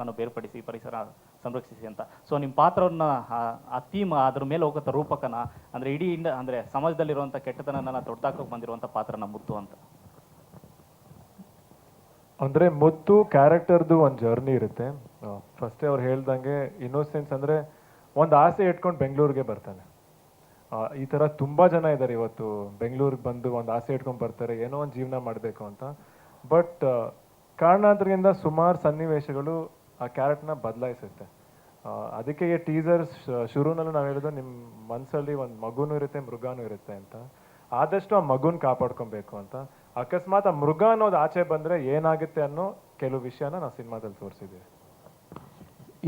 ಆವಾಸನ ಬೇರ್ಪಡಿಸಿ ಪರಿಸರ ಸಂರಕ್ಷಿಸಿ ಅಂತ. ಸೊ ನಿಮ್ಮ ಪಾತ್ರವನ್ನ, ಆ- ಥೀಮ್ ಅದ್ರ ಮೇಲೆ ಹೋಗುತ್ತ ರೂಪಕನ, ಅಂದ್ರೆ ಇಡೀ ಇಂದ ಅಂದರೆ ಸಮಾಜದಲ್ಲಿರುವಂಥ ಕೆಟ್ಟತನನ ತೊಡ್ದಾಕೋಕ್ ಬಂದಿರುವಂಥ ಪಾತ್ರನ ಮುತ್ತು ಅಂತ. ಅಂದ್ರೆ ಮುತ್ತು ಕ್ಯಾರೆಕ್ಟರ್ದು ಒಂದು ಜರ್ನಿ ಇರುತ್ತೆ. ಫಸ್ಟೇ ಅವ್ರು ಹೇಳ್ದಂಗೆ ಇನ್ನೋಸೆನ್ಸ್ ಅಂದ್ರೆ ಒಂದು ಆಸೆ ಇಟ್ಕೊಂಡು ಬೆಂಗಳೂರಿಗೆ ಬರ್ತಾನೆ. ಈ ತರ ತುಂಬಾ ಜನ ಇದ್ದಾರೆ ಇವತ್ತು. ಬೆಂಗಳೂರಿಗೆ ಬಂದು ಒಂದು ಆಸೆ ಇಟ್ಕೊಂಡು ಬರ್ತಾರೆ, ಏನೋ ಒಂದು ಜೀವನ ಮಾಡಬೇಕು ಅಂತ. ಬಟ್ ಕಾರಣಾಂತರದಿಂದ ಸುಮಾರು ಸನ್ನಿವೇಶಗಳು ಆ ಕ್ಯಾರೆಕ್ಟರ್ನ ಬದಲಾಯಿಸುತ್ತೆ. ಅದಕ್ಕೆ ಟೀಸರ್ ಶುರುನಲ್ಲೂ ನಾವು ಹೇಳಿದ್ರು ನಿಮ್ಮ ಮನಸ್ಸಲ್ಲಿ ಒಂದು ಮಗುನೂ ಇರುತ್ತೆ, ಮೃಗನೂ ಇರುತ್ತೆ ಅಂತ. ಆದಷ್ಟು ಆ ಮಗುನ ಕಾಪಾಡ್ಕೊಬೇಕು ಅಂತ. ಅಕಸ್ಮಾತ್ ಆ ಮೃಗ ಅನ್ನೋದು ಆಚೆ ಬಂದರೆ ಏನಾಗುತ್ತೆ ಅನ್ನೋ ಕೆಲವು ವಿಷಯನ ನಾವು ಸಿನಿಮಾದಲ್ಲಿ ತೋರಿಸಿದ್ದೀವಿ.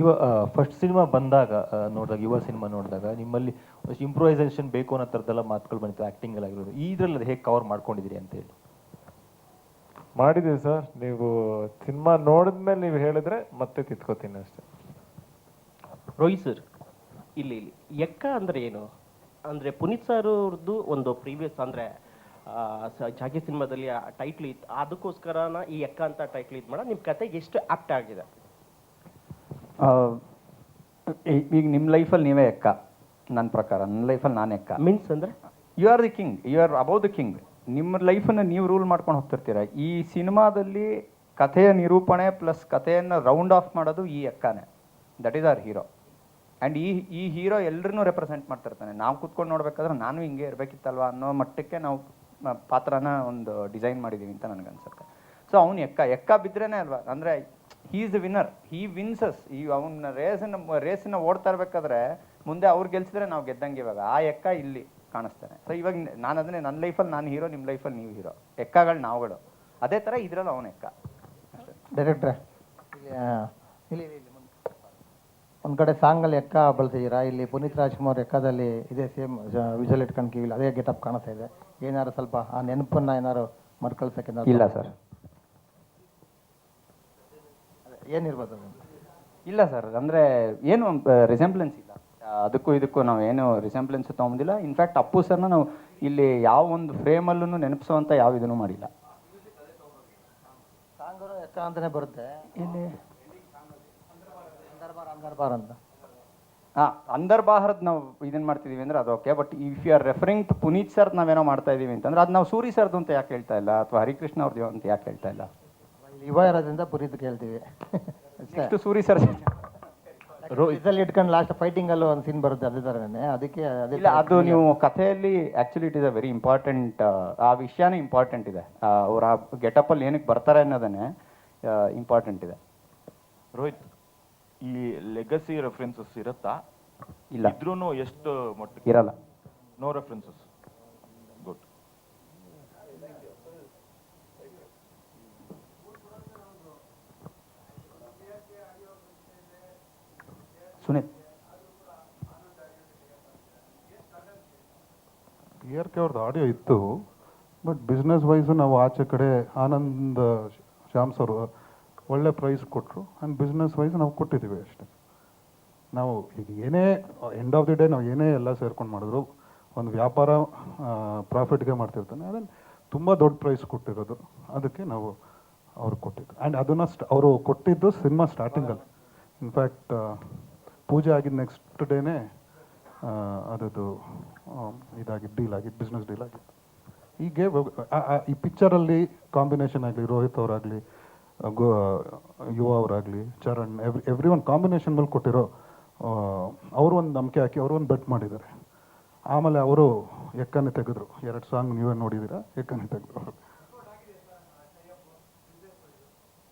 ಇವ ಫಸ್ಟ್ ಸಿನಿಮಾ ಬಂದಾಗ ನೋಡಿದಾಗ, ಯುವ ಸಿನಿಮಾ ನೋಡಿದಾಗ ನಿಮ್ಮಲ್ಲಿ ಇಂಪ್ರೂವೈಸೇಷನ್ ಬೇಕು ಅನ್ನೋ ಥರದ್ದೆಲ್ಲ ಮಾತುಗಳು ಬಂದಿತ್ತು ಆ್ಯಕ್ಟಿಂಗ್ ಎಲ್ಲ ಆಗಿರೋದು. ಇದ್ರಲ್ಲಿ ಹೇಗೆ ಕವರ್ ಮಾಡ್ಕೊಂಡಿದ್ದೀರಿ ಅಂತ ಹೇಳಿ ಮಾಡಿದೀವಿ ಸರ್. ನೀವು ಸಿನಿಮಾ ನೋಡಿದ್ಮೇಲೆ ನೀವು ಹೇಳಿದ್ರೆ ಮತ್ತೆ ತಿತ್ಕೋತೀನಿ ಅಷ್ಟೇ. ರೋಹಿತ್ ಸರ್ ಇಲ್ಲಿ ಇಲ್ಲಿ. ಎಕ್ಕ ಅಂದ್ರೆ ಏನು? ಅಂದ್ರೆ ಪುನೀತ್ ಸರ್ ಅವ್ರದ್ದು ಒಂದು ಪ್ರೀವಿಯಸ್ ಅಂದ್ರೆ ಆ, ಸ- ಜಾಗಿ ಸಿನಿಮಾದಲ್ಲಿ ಟೈಟ್ಲ್ ಇತ್ತು ಅದಕ್ಕೋಸ್ಕರನ ಈ ಎಕ್ಕ ಅಂತ ಟೈಟ್ಲ್ ಇದು ಮಾಡ ನಿಮ್ಮ ಕತೆಗೆ ಎಷ್ಟು ಆಪ್ಟ್ ಆಗಿದೆ? ಆ, ಈಗ ನಿಮ್ಮ ಲೈಫಲ್ಲಿ ನೀವೇ ಎಕ್ಕ? ನನ್ನ ಪ್ರಕಾರ. ನನ್ನ ಲೈಫಲ್ಲಿ ನಾನು ಎಕ್ಕ. ಮೀನ್ಸ್ ಅಂದ್ರೆ? You are the king you are above the king ನಿಮ್ಮ ಲೈಫನ್ನು ನೀವು ರೂಲ್ ಮಾಡ್ಕೊಂಡು ಹೋಗ್ತಿರ್ತೀರ. ಈ ಸಿನಿಮಾದಲ್ಲಿ ಕಥೆಯ ನಿರೂಪಣೆ ಪ್ಲಸ್ ಕಥೆಯನ್ನು ರೌಂಡ್ ಆಫ್ ಮಾಡೋದು ಈ ಅಕ್ಕನೇ. That is our hero and ಈ ಈ ಹೀರೋ ಎಲ್ಲರನ್ನೂ ರೆಪ್ರೆಸೆಂಟ್ ಮಾಡ್ತಿರ್ತಾನೆ. ನಾವು ಕೂತ್ಕೊಂಡು ನೋಡ್ಬೇಕಾದ್ರೆ ನಾನು ಹಿಂಗೆ ಇರಬೇಕಿತ್ತಲ್ವ ಅನ್ನೋ ಮಟ್ಟಕ್ಕೆ ನಾವು ಪಾತ್ರನ ಒಂದು ಡಿಸೈನ್ ಮಾಡಿದ್ದೀವಿ ಅಂತ ನನಗನ್ಸುತ್ತೆ. ಸೊ ಅವ್ನು ಎಕ್ಕ ಎಕ್ಕ ಬಿದ್ರೇನೆ ಅಲ್ವಾ? ಅಂದರೆ ಹೀ ಈಸ್ ವಿನ್ನರ್ ಹೀ ವಿನ್ಸಸ್ ಈ ಅವನ ರೇಸನ್ನ ರೇಸನ್ನ ಓಡ್ತಾ ಇರಬೇಕಾದ್ರೆ ಮುಂದೆ ಅವ್ರು ಗೆಲ್ಸಿದ್ರೆ ನಾವು ಗೆದ್ದಂಗೆ ಇವಾಗ. ಆ ಎಕ್ಕ ಇಲ್ಲಿ. ಕಾಣಿಸ್ತಾನೆ. ಸೊ ಇವಾಗ ನಾನು ಅದನ್ನೇ ನನ್ನ ಲೈಫಲ್ಲಿ ನಾನು ಹೀರೋ ನಿಮ್ಮ ಲೈಫಲ್ಲಿ ನೀವು ಹೀರೋ ಎಕ್ಕಗಳು ನಾವುಗಳು. ಅದೇ ಥರ ಇದ್ರಲ್ಲಿ ಅವನ ಎಕ್ಕ. ಡೈರೆಕ್ಟ್ರೆ ಇಲ್ಲಿ ಇಲ್ಲಿ ಒಂದು ಕಡೆ ಸಾಂಗಲ್ಲಿ ಎಕ್ಕ ಬಳಸಿದ್ದೀರಾ ಇಲ್ಲಿ ಪುನೀತ್ ರಾಜ್ಕುಮಾರ್ ಎಕ್ಕದಲ್ಲಿ ಇದೇ ಸೇಮ್ ವಿಜುವಲ್ ಇಟ್ಕೊಂಡು ಕಿವಿಲಿ ಅದೇ ಗೆಟಪ್ ಕಾಣಿಸ್ತಾ ಇದೆ. ಏನಾದ್ರು ಸ್ವಲ್ಪ ಆ ನೆನಪನ್ನ ಏನಾದ್ರು ಮರ್ಕಳ್ಸಕ್ಕೆ ಇಲ್ಲ ಸರ್ ಏನಿರ್ಬೋದು ಇಲ್ಲ ಸರ್ ಅಂದರೆ ಏನು ರಿಸೆಂಬ್ಲೆನ್ಸ್ ಇಲ್ಲ. ಅದಕ್ಕೂ ಇದಕ್ಕೂ ನಾವು ಏನು ರಿಸೆಂಬ್ಲೆನ್ಸ್ ತೊಗೊಂಬಂದಿಲ್ಲ. ಇನ್ಫ್ಯಾಕ್ಟ್ ಅಪ್ಪು ಸರ್ನ ನಾವು ಇಲ್ಲಿ ಯಾವ ಒಂದು ಫ್ರೇಮಲ್ಲೂ ನೆನಪಿಸುವಂಥ ಯಾವ ಇದನ್ನು ಮಾಡಿಲ್ಲ. ಎಕ್ಕ ಅಂತಾನೆ ಬರುತ್ತೆ. ಇಲ್ಲಿ ಅಂದರ್ಬಾರ್ ಅಂದರ್ಬಾರ್ ಅಂತ. ಹಾಂ ಅಂದರ್ ಬಾಹರದ್ ನಾವು ಇದನ್ನು ಮಾಡ್ತಿದೀವಿ ಅಂದರೆ ಅದು okay but if you are referring to Puneeth sir ನಾವೇನೋ ಮಾಡ್ತಾ ಇದ್ದೀವಿ ಅಂತಂದ್ರೆ ಅದು ನಾವು ಸೂರಿ ಸರ್ದು ಅಂತ ಯಾಕೆ ಹೇಳ್ತಾ ಇಲ್ಲ ಅಥವಾ ಹರಿಕೃಷ್ಣ ಅವ್ರದ್ದು ಅಂತ ಯಾಕೆ ಹೇಳ್ತಾ ಇಲ್ಲ. ಯುವ ಇರೋದ್ರಿಂದ ಪುನೀತ್ ಕೇಳ್ತೀವಿ ನೆಕ್ಸ್ಟ್ ಸೂರಿ ಸರ್ ಇದರಲ್ಲಿ ಇಟ್ಕೊಂಡು ಲಾಸ್ಟ್ ಫೈಟಿಂಗ್ ಅಲ್ಲೂ ಒಂದು ಸೀನ್ ಬರುತ್ತೆ ಅದೇ ಥರನೇ ಅದಕ್ಕೆ ಅದೇ ಇಲ್ಲ ಅದು ನೀವು ಕಥೆಯಲ್ಲಿ actually it is a very important ಆ ವಿಷಯನೇ ಇಂಪಾರ್ಟೆಂಟ್ ಇದೆ. ಅವ್ರ ಗೆಟಪಲ್ಲಿ ಏನಕ್ಕೆ ಬರ್ತಾರೆ ಅನ್ನೋದನ್ನೇ ಇಂಪಾರ್ಟೆಂಟ್ ಇದೆ. ರೋಹಿತ್ ಈ ಲೆಗಸಿ ರೆಫರೆನ್ಸಸ್ ಇರುತ್ತಾ? ಇಲ್ಲ. ಇದ್ರೂ ಎಷ್ಟು ಮಟ್ಟಿಗೆ? ಇರಲ್ಲ. No references Suneeth. ಕೆ ಅವ್ರದ್ದು ಆಡಿಯೋ ಇತ್ತು ಬಟ್ ಬಿಸ್ನೆಸ್ ವೈಸ್ ನಾವು ಆಚೆ ಕಡೆ ಆನಂದ್ ಶ್ಯಾಮ್ ಸರ್ ಒಳ್ಳೆ ಪ್ರೈಸ್ ಕೊಟ್ಟರು ಆ್ಯಂಡ್ ಬಿಸ್ನೆಸ್ ವೈಸ್ ನಾವು ಕೊಟ್ಟಿದ್ದೀವಿ ಅಷ್ಟೇ. ನಾವು ಈಗ ಏನೇ ಎಂಡ್ ಆಫ್ ದಿ ಡೇ ನಾವು ಏನೇ ಎಲ್ಲ ಸೇರ್ಕೊಂಡು ಮಾಡಿದ್ರು, ಒಂದು ವ್ಯಾಪಾರ ಪ್ರಾಫಿಟ್ಗೆ ಮಾಡ್ತಿರ್ತಾನೆ, ಅದನ್ನು ತುಂಬ ದೊಡ್ಡ ಪ್ರೈಸ್ ಕೊಟ್ಟಿರೋದು, ಅದಕ್ಕೆ ನಾವು ಅವ್ರಿಗೆ ಕೊಟ್ಟಿದ್ದು. ಆ್ಯಂಡ್ ಅದನ್ನು ಸ್ಟ್ ಅವರು ಕೊಟ್ಟಿದ್ದು ಸಿನಿಮಾ ಸ್ಟಾರ್ಟಿಂಗಲ್ಲಿ ಇನ್ಫ್ಯಾಕ್ಟ್ ಪೂಜೆ ಆಗಿದ್ದ ನೆಕ್ಸ್ಟ್ ಡೇನೇ ಅದರದ್ದು ಇದಾಗಿ ಡೀಲ್ ಆಗಿದ್ದು ಬಿಸ್ನೆಸ್ ಡೀಲ್ ಆಗಿತ್ತು ಹೀಗೆ ಈ ಪಿಕ್ಚರಲ್ಲಿ ಕಾಂಬಿನೇಷನ್ ಆಗಲಿ ರೋಹಿತ್ ಅವರಾಗಲಿ ಗೋ Yuva ಅವರಾಗಲಿ, Charan every every one combination ಮೇಲೆ ಕೊಟ್ಟಿರೋ ಅವರು ಒಂದು ನಂಬಿಕೆ ಹಾಕಿ, ಅವರು ಒಂದು ಬೆಟ್ ಮಾಡಿದ್ದಾರೆ. ಆಮೇಲೆ ಅವರು ಎಕ್ಕನೆ ತೆಗೆದ್ರು. ಎರಡು ಸಾಂಗ್ ನೀವೇ ನೋಡಿದ್ದೀರಾ ಎಕ್ಕನೆ ತೆಗೆದ್ರು ಅವರು.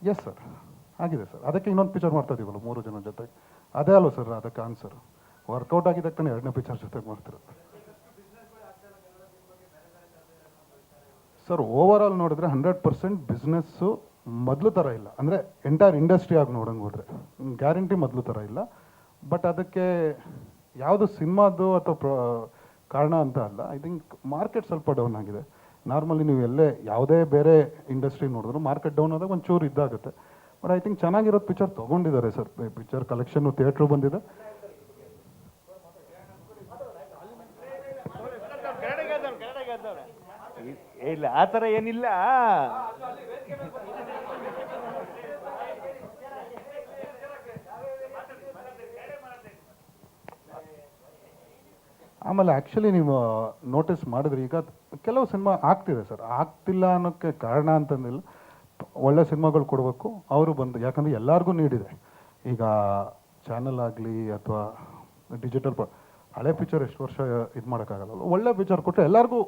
ಎಸ್ ಸರ್ ಆಗಿದೆ ಸರ್ ಅದಕ್ಕೆ ಇನ್ನೊಂದು ಪಿಕ್ಚರ್ ಮಾಡ್ತಾ ಇದೀವಲ್ಲ, ಮೂರು ಜನ ಜೊತೆಗೆ. ಅದೇ ಅಲ್ವ ಸರ್, ಅದಕ್ಕೆ ಆನ್ಸರ್ ವರ್ಕೌಟ್ ಆಗಿದ್ದಕ್ಕೆ ಎರಡನೇ ಪಿಕ್ಚರ್ ಜೊತೆಗೆ ಮಾಡ್ತಿರೋದು ಸರ್ ಓವರ್ ಆಲ್ ನೋಡಿದ್ರೆ ಹಂಡ್ರೆಡ್ ಪರ್ಸೆಂಟ್ ಬಿಸ್ನೆಸ್ಸು ಮೊದಲು ಥರ ಇಲ್ಲ. ಅಂದರೆ ಎಂಟೈರ್ ಇಂಡಸ್ಟ್ರಿ ಆಗಿ ನೋಡಂಗೆ ಹೋದ್ರೆ. ಗ್ಯಾರಂಟಿ ಮೊದಲು ಥರ ಇಲ್ಲ. ಬಟ್ ಅದಕ್ಕೆ ಯಾವುದು ಸಿನಿಮಾದು ಅಥವಾ ಪ್ರ, ಕಾರಣ ಅಂತ ಅಲ್ಲ. ಐ ಥಿಂಕ್ ಮಾರ್ಕೆಟ್ ಸ್ವಲ್ಪ ಡೌನ್ ಆಗಿದೆ. ನಾರ್ಮಲಿ ನೀವು ಎಲ್ಲೇ ಯಾವುದೇ ಬೇರೆ ಇಂಡಸ್ಟ್ರಿ ನೋಡಿದ್ರು ಮಾರ್ಕೆಟ್ ಡೌನ್ ಆದಾಗ ಒಂಚೂರು ಇದಾಗುತ್ತೆ. ಬಟ್ ಐ ಥಿಂಕ್ ಚೆನ್ನಾಗಿರೋದು ಪಿಕ್ಚರ್ ತೊಗೊಂಡಿದ್ದಾರೆ ಸರ್ ಪಿಕ್ಚರ್ ಕಲೆಕ್ಷನ್ನು ಥಿಯೇಟ್ರು ಬಂದಿದೆ. ಇಲ್ಲ ಆ ಥರ ಏನಿಲ್ಲ. ಆಮೇಲೆ ಆ್ಯಕ್ಚುಲಿ ನೀವು uh, ನೋಟಿಸ್ ಮಾಡಿದ್ರಿ. ಈಗ ಕೆಲವು ಸಿನಿಮಾ ಆಗ್ತಿದೆ ಸರ್ ಆಗ್ತಿಲ್ಲ ಅನ್ನೋಕ್ಕೆ ಕಾರಣ ಅಂತಂದಿಲ್ಲ. ಒಳ್ಳೆ ಸಿನಿಮಾಗಳು ಕೊಡಬೇಕು. ಅವರು ಬಂದು, ಯಾಕಂದರೆ ಎಲ್ಲರಿಗೂ ನೀಡಿದೆ ಈಗ ಚಾನಲ್ ಆಗಲಿ ಅಥವಾ ಡಿಜಿಟಲ್ ಹಳೆ ಪಿಕ್ಚರ್ ಎಷ್ಟು ವರ್ಷ ಇದು ಮಾಡೋಕ್ಕಾಗಲ್ಲ. ಒಳ್ಳೆ ಪಿಕ್ಚರ್ ಕೊಟ್ಟರೆ ಎಲ್ಲರಿಗೂ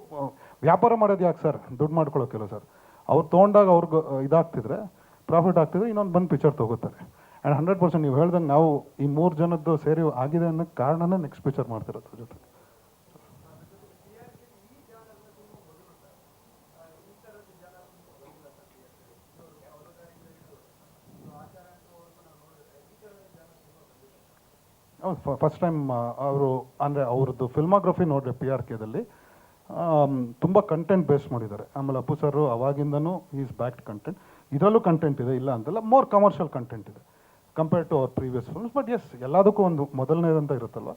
ವ್ಯಾಪಾರ ಮಾಡೋದು ಯಾಕೆ ಸರ್? ದುಡ್ಡು ಮಾಡ್ಕೊಳ್ಳೋಕ್ಕಿಲ್ಲ ಸರ್. ಅವ್ರು ತೊಗೊಂಡಾಗ ಅವ್ರಿಗೆ ಇದಾಗ್ತಿದ್ರೆ ಪ್ರಾಫಿಟ್ ಆಗ್ತಿದ್ರೆ ಇನ್ನೊಂದು ಬಂದು ಪಿಕ್ಚರ್ ತೊಗೋತಾರೆ. ಆ್ಯಂಡ್ ಹಂಡ್ರೆಡ್ ಪರ್ಸೆಂಟ್ ನೀವು ಹೇಳ್ದಂಗೆ ನಾವು ಈ ಮೂರು ಜನದ್ದು ಸೇರಿ ಆಗಿದೆ ಅನ್ನೋ ಕಾರಣನೇ ನೆಕ್ಸ್ಟ್ ಪಿಕ್ಚರ್ ಮಾಡ್ತಿರೋದು ಜೊತೆ ಫಸ್ಟ್ ಟೈಮ್ ಅವರು ಅಂದರೆ ಅವ್ರದ್ದು ಫಿಲ್ಮಾಗ್ರಫಿ ನೋಡ್ರಿ ಪಿ ಆರ್ ಕೆದಲ್ಲಿ ತುಂಬ ಕಂಟೆಂಟ್ ಬೇಸ್ ಮಾಡಿದ್ದಾರೆ. ಆಮೇಲೆ ಅಪ್ಪು ಸರ್ ಅವಾಗಿಂದನೂ ಈಸ್ ಬ್ಯಾಕ್ಡ್ ಕಂಟೆಂಟ್ ಇದರಲ್ಲೂ ಕಂಟೆಂಟ್ ಇದೆ, ಇಲ್ಲ ಅಂತಲ್ಲ ಮೋರ್ ಕಮರ್ಷಿಯಲ್ ಕಂಟೆಂಟ್ ಇದೆ compared to our previous films but yes ಎಲ್ಲದಕ್ಕೂ ಒಂದು ಮೊದಲನೇದಂತ ಇರುತ್ತಲ್ವ?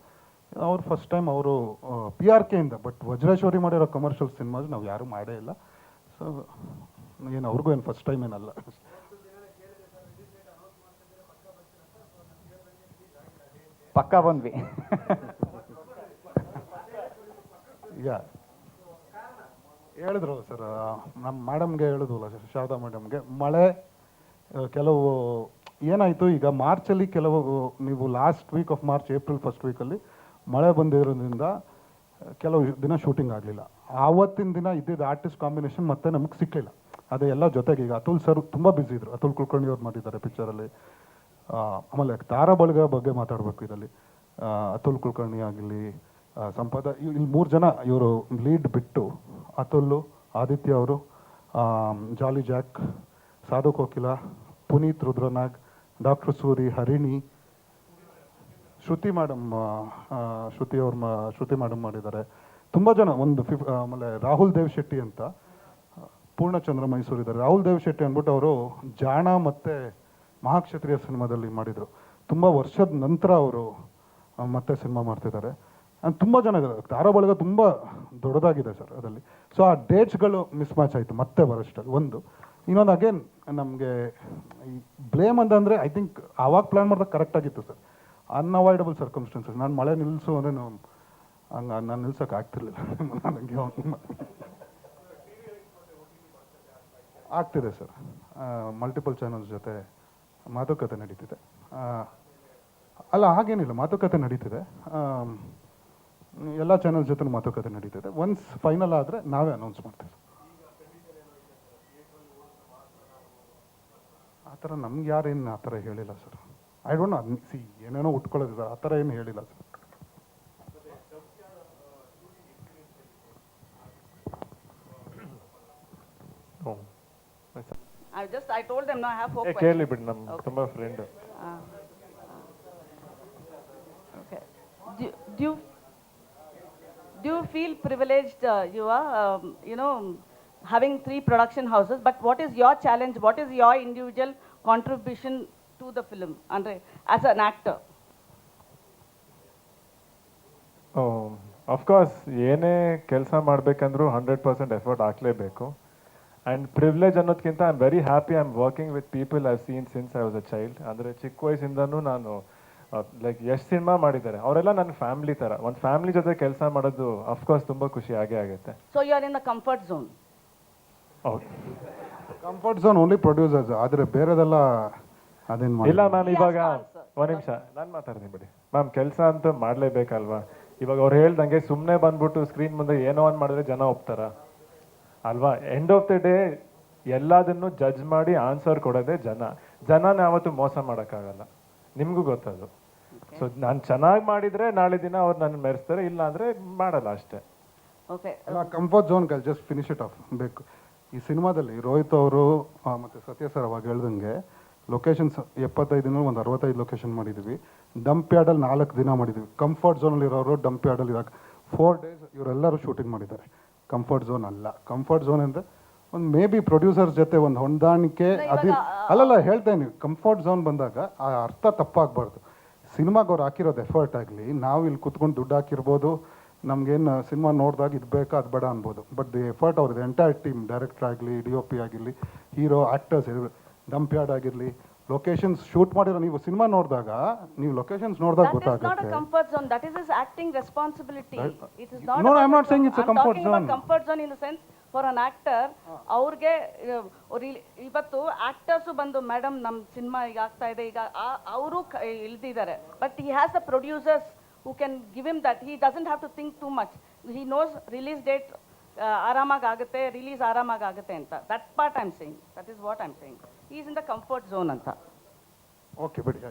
ಅವ್ರು ಫಸ್ಟ್ ಟೈಮ್ ಅವರು ಪಿ ಆರ್ ಕೆಯಿಂದ ಬಟ್ ವಜ್ರೇಶ್ವರಿ ಮಾಡಿರೋ ಕಮರ್ಷಿಯಲ್ ಸಿನಿಮಾಸ್ ನಾವು ಯಾರೂ ಮಾಡೇ ಇಲ್ಲ. ಸೊ ಏನು, ಅವ್ರಿಗೂ ಏನು ಫಸ್ಟ್ ಟೈಮ್ ಏನಲ್ಲ. ಪಕ್ಕಾ ಬಂದ್ವಿ. ಈಗ ಹೇಳಿದ್ರು ಸರ್ ನಮ್ಮ ಮೇಡಮ್ಗೆ ಹೇಳಿದ್ವಲ್ಲ ಶಾರದಾ ಮೇಡಮ್ಗೆ, ಮಳೆ ಕೆಲವು, ಏನಾಯಿತು ಈಗ ಮಾರ್ಚಲ್ಲಿ ಕೆಲವು, ನೀವು last week of March April first ವೀಕಲ್ಲಿ ಮಳೆ ಬಂದಿರೋದ್ರಿಂದ ಕೆಲವು ದಿನ ಶೂಟಿಂಗ್ ಆಗಲಿಲ್ಲ. ಆವತ್ತಿನ ದಿನ ಇದ್ದಿದ್ದ ಆರ್ಟಿಸ್ಟ್ ಕಾಂಬಿನೇಷನ್ ಮತ್ತೆ ನಮಗೆ ಸಿಕ್ಕಲಿಲ್ಲ ಅದೇ ಎಲ್ಲ ಜೊತೆಗೆ ಈಗ ಅತುಲ್ ಸರ್ ತುಂಬ ಬ್ಯುಸಿ ಇದ್ರು. ಅತುಲ್ ಕುಲಕರ್ಣಿ ಅವ್ರು ಮಾಡಿದ್ದಾರೆ ಪಿಕ್ಚರಲ್ಲಿ ಆಮೇಲೆ ತಾರಾ ಬಳಗ ಬಗ್ಗೆ ಮಾತಾಡಬೇಕು ಇದರಲ್ಲಿ. ಅತುಲ್ ಕುಲಕರ್ಣಿ ಆಗಲಿ ಸಂಪದ ಇಲ್ಲಿ ಮೂರು ಜನ ಇವರು ಲೀಡ್ ಬಿಟ್ಟು ಅತುಲ್ಲು, ಆದಿತ್ಯ ಅವರು Jolly Jack, Sadhu Kokila, Puneeth Rudranag, doctor Suri, Harini, Shruti madam Shruti ಅವ್ರ ಶ್ರುತಿ ಮೇಡಮ್ ಮಾಡಿದ್ದಾರೆ. ತುಂಬ ಜನ, ಒಂದು ಫಿಫ್ ಆಮೇಲೆ ರಾಹುಲ್ ದೇವ್ ಶೆಟ್ಟಿ ಅಂತ, ಪೂರ್ಣಚಂದ್ರ ಮೈಸೂರು ಇದ್ದಾರೆ ರಾಹುಲ್ ದೇವ್ ಶೆಟ್ಟಿ ಅಂದ್ಬಿಟ್ಟು ಅವರು ಜಾಣ ಮತ್ತು ಮಹಾಕ್ಷತ್ರಿಯ ಸಿನಿಮಾದಲ್ಲಿ ಮಾಡಿದರು. ತುಂಬ ವರ್ಷದ ನಂತರ ಅವರು ಮತ್ತೆ ಸಿನಿಮಾ ಮಾಡ್ತಿದ್ದಾರೆ. ಆ್ಯಂಡ್ ತುಂಬ ಜನ ಇದ್ದಾರೆ. ಬಳಗ ತುಂಬ ದೊಡ್ಡದಾಗಿದೆ ಸರ್ ಅದರಲ್ಲಿ. ಸೊ ಆ ಡೇಟ್ಸ್ಗಳು ಮಿಸ್ ಮ್ಯಾಚ್ ಆಯಿತು ಮತ್ತೆ ಬರೋಷ್ಟಲ್ಲಿ ಒಂದು. ಇನ್ನೊಂದು ಅಗೇನ್ ನಮಗೆ ಈ ಬ್ಲೇಮ್ ಅಂತಂದರೆ ಐ ಥಿಂಕ್ ಆವಾಗ ಪ್ಲ್ಯಾನ್ ಮಾಡಿದಾಗ ಕರೆಕ್ಟಾಗಿತ್ತು ಸರ್. ಅನ್ಅವಾಯ್ಡಬಲ್ ಸರ್ಕಮ್ಸ್ಟೆನ್ಸಸ್ ನಾನು ಮಳೆ ನಿಲ್ಲಿಸು ಅಂದರೆ ನಾವು ಹಂಗೆ, ನಾನು ನಿಲ್ಸೋಕೆ ಆಗ್ತಿರ್ಲಿಲ್ಲ. ನನಗೆ ಆಗ್ತಿದೆ ಸರ್. ಮಲ್ಟಿಪಲ್ ಚಾನಲ್ಸ್ ಜೊತೆ ಮಾತುಕತೆ ನಡೀತಿದೆ. ಅಲ್ಲ, ಹಾಗೇನಿಲ್ಲ, ಮಾತುಕತೆ ನಡೀತಿದೆ. ಎಲ್ಲ ಚಾನಲ್ ಜೊತೆ ಮಾತುಕತೆ ನಡೀತಿದೆ. ಒನ್ಸ್ ಫೈನಲ್ ಆದರೆ ನಾವೇ ಅನೌನ್ಸ್ ಮಾಡ್ತೀವಿ. ಆ ಥರ ನಮ್ಗೆ ಯಾರೇನು ಆ ಥರ ಹೇಳಿಲ್ಲ sir. I don't know see ಏನೇನೋ ಉಟ್ಕೊಳ್ಳೋದಿದ್ದಾರೆ, ಆ ಥರ ಏನು ಹೇಳಿಲ್ಲ sir. I just, I told them, no, I have four ಏ questions. ಕೇಳಿ ಬಿಡಿ ನಮ್ಮ ತುಂಬ friend Ah, Okay. Do, do you, do you feel privileged, uh, you are, um, you know, having three production houses, but what is your challenge? What is your individual contribution to the film, Andre, as an actor? Of course ಏನೇ ಕೆಲಸ ಮಾಡಬೇಕಂದ್ರೂ hundred percent effort ಹಾಕ್ಲೇಬೇಕು and privilege ಅನ್ನೋದಕ್ಕಿಂತ I am very happy I am working with people I seen since I was a child ಅಂದರೆ ಚಿಕ್ಕ ವಯಸ್ಸಿಂದನೂ ನಾನು like ಎಷ್ಟು cinema ಮಾಡಿದ್ದಾರೆ. ಅವರೆಲ್ಲ ನನ್ನ ಫ್ಯಾಮಿಲಿ ಥರ ಒಂದು ಫ್ಯಾಮಿಲಿ ಜೊತೆ ಕೆಲಸ ಮಾಡೋದು ಅಫ್ಕೋರ್ಸ್ ತುಂಬ ಖುಷಿ ಆಗೇ ಆಗುತ್ತೆ. So you are in the comfort zone. Okay comfort zone only producers ಆದರೆ ಬೇರೆದೆಲ್ಲ ಅದೇನು ಇಲ್ಲ ಮಾಡಿ ಮ್ಯಾಮ್ ಇವಾಗ ಒಂದ್ ನಿಮಿಷ. ನಾನು ಮಾತಾಡ್ತೀನಿ ಬಿಡಿ. ಮ್ಯಾಮ್ ಕೆಲಸ ಅಂತ ಮಾಡಲೇಬೇಕಲ್ವಾ? ಇವಾಗ ಅವ್ರು ಹೇಳ್ದಂಗೆ ಸುಮ್ಮನೆ ಬಂದ್ಬಿಟ್ಟು ಸ್ಕ್ರೀನ್ ಮುಂದೆ ಏನೋ ಒಂದು ಮಾಡಿದ್ರೆ ಜನ ಒಪ್ತಾರ? ಅಲ್ವಾ? ಎಂಡ್ ಆಫ್ ದ ಡೇ ಎಲ್ಲದನ್ನು ಜಡ್ಜ್ ಮಾಡಿ ಆನ್ಸರ್ ಕೊಡೋದೇ ಜನ. ಜನನ ಯಾವತ್ತು ಮೋಸ ಮಾಡೋಕ್ಕಾಗಲ್ಲ. ನಿಮಗೂ ಗೊತ್ತದು. ಸೊ ನಾನು ಚೆನ್ನಾಗಿ ಮಾಡಿದರೆ ನಾಳೆ ದಿನ ಅವ್ರು ನನ್ನ ಮೆರೆಸ್ತಾರೆ ಇಲ್ಲ ಅಂದರೆ ಮಾಡಲ್ಲ ಅಷ್ಟೇ. ಕಂಫರ್ಟ್ ಅಲ್ಲ ಕಂಫರ್ಟ್ ಝೋನ್ಗೆ ಜಸ್ಟ್ ಫಿನಿಶ್ ಇಟ್ ಆಫ್ ಬೇಕು. ಈ ಸಿನಿಮಾದಲ್ಲಿ ರೋಹಿತ್ ಅವರು ಮತ್ತು ಸತ್ಯ ಸರ್ ಅವಾಗ ಹೇಳ್ದಂಗೆ ಲೊಕೇಶನ್ಸ್ ಎಪ್ಪತ್ತೈದು ದಿನ ಒಂದು ಅರವತ್ತೈದು ಲೊಕೇಶನ್ ಮಾಡಿದ್ವಿ. ಡಂಪ್ ಯಾರ್ಡಲ್ಲಿ ನಾಲ್ಕು ದಿನ ಮಾಡಿದ್ವಿ. ಕಂಫರ್ಟ್ ಝೋನಲ್ಲಿ ಇರೋರು ಡಂಪ್ ಯಾರ್ಡಲ್ಲಿ ಇರೋಕೆ. ಫೋರ್ ಡೇಸ್ ಇವರೆಲ್ಲರೂ ಶೂಟಿಂಗ್ ಮಾಡಿದ್ದಾರೆ. ಕಂಫರ್ಟ್ ಝೋನ್ ಅಲ್ಲ. ಕಂಫರ್ಟ್ ಝೋನ್ ಅಂದರೆ ಒಂದು ಮೇ ಬಿ ಪ್ರೊಡ್ಯೂಸರ್ಸ್ ಜೊತೆ ಒಂದು ಹೊಂದಾಣಿಕೆ ಅದಿ ಅಲ್ಲಲ್ಲ ಹೇಳ್ತೇನೆ ಕಂಫರ್ಟ್ ಝೋನ್ ಬಂದಾಗ ಆ ಅರ್ಥ ತಪ್ಪಾಗಬಾರ್ದು. ಸಿನಿಮಾಗೆ ಅವ್ರು ಹಾಕಿರೋದು ಎಫರ್ಟ್ ಆಗಲಿ ನಾವು ಇಲ್ಲಿ ಕುತ್ಕೊಂಡು ದುಡ್ಡು ಹಾಕಿರ್ಬೋದು ನಮಗೇನು ಸಿನಿಮಾ ನೋಡಿದಾಗ ಇದು ಬೇಕಾ ಅದು ಬೇಡ ಅನ್ಬೋದು. ಬಟ್ ದಿ ಎಫರ್ಟ್ ಅವ್ರದ್ದು ಎಂಟೈರ್ ಟೀಮ್ ಡೈರೆಕ್ಟರ್ ಆಗಲಿ ಡಿ ಒ ಪಿ ಆಗಿರಲಿ ಹೀರೋ ಆ್ಯಕ್ಟರ್ಸ್ ಡಂಪ್ ಯಾರ್ಡ್ ಆಗಿರಲಿ ಲೊಕೇಶನ್ಸ್ ಶೂಟ್ ಮಾಡಿರೋ ನೀವು ಸಿನಿಮಾ ನೋಡಿದಾಗ ನೀವು ಲೊಕೇಶನ್ಸ್ ನೋಡಿದಾಗ ಗೊತ್ತಾಗುತ್ತೆ. Comfort that is is acting responsibility it is not I am not saying it's comfort comfort in the sense for actor ಅವ್ರಿಗೆ ಇವತ್ತು ಆಕ್ಟರ್ಸು ಬಂದು ಮೇಡಮ್ ನಮ್ಮ ಸಿನಿಮಾ ಈಗ ಆಗ್ತಾ ಇದೆ. ಈಗ ಅವರು ಇಳ್ದಿದ್ದಾರೆ ಬಟ್ ಪ್ರೊಡ್ಯೂಸರ್ಸ್ ಹೂ ಆರಾಮಾಗಿ ಆಗುತ್ತೆ ರಿಲೀಸ್ ಆರಾಮಾಗಿ ಆಗುತ್ತೆ ಅಂತ that part I'm saying that is what I'm saying is in the comfort zone ಅಂತ. ಓಕೆ ಬಿಡಿ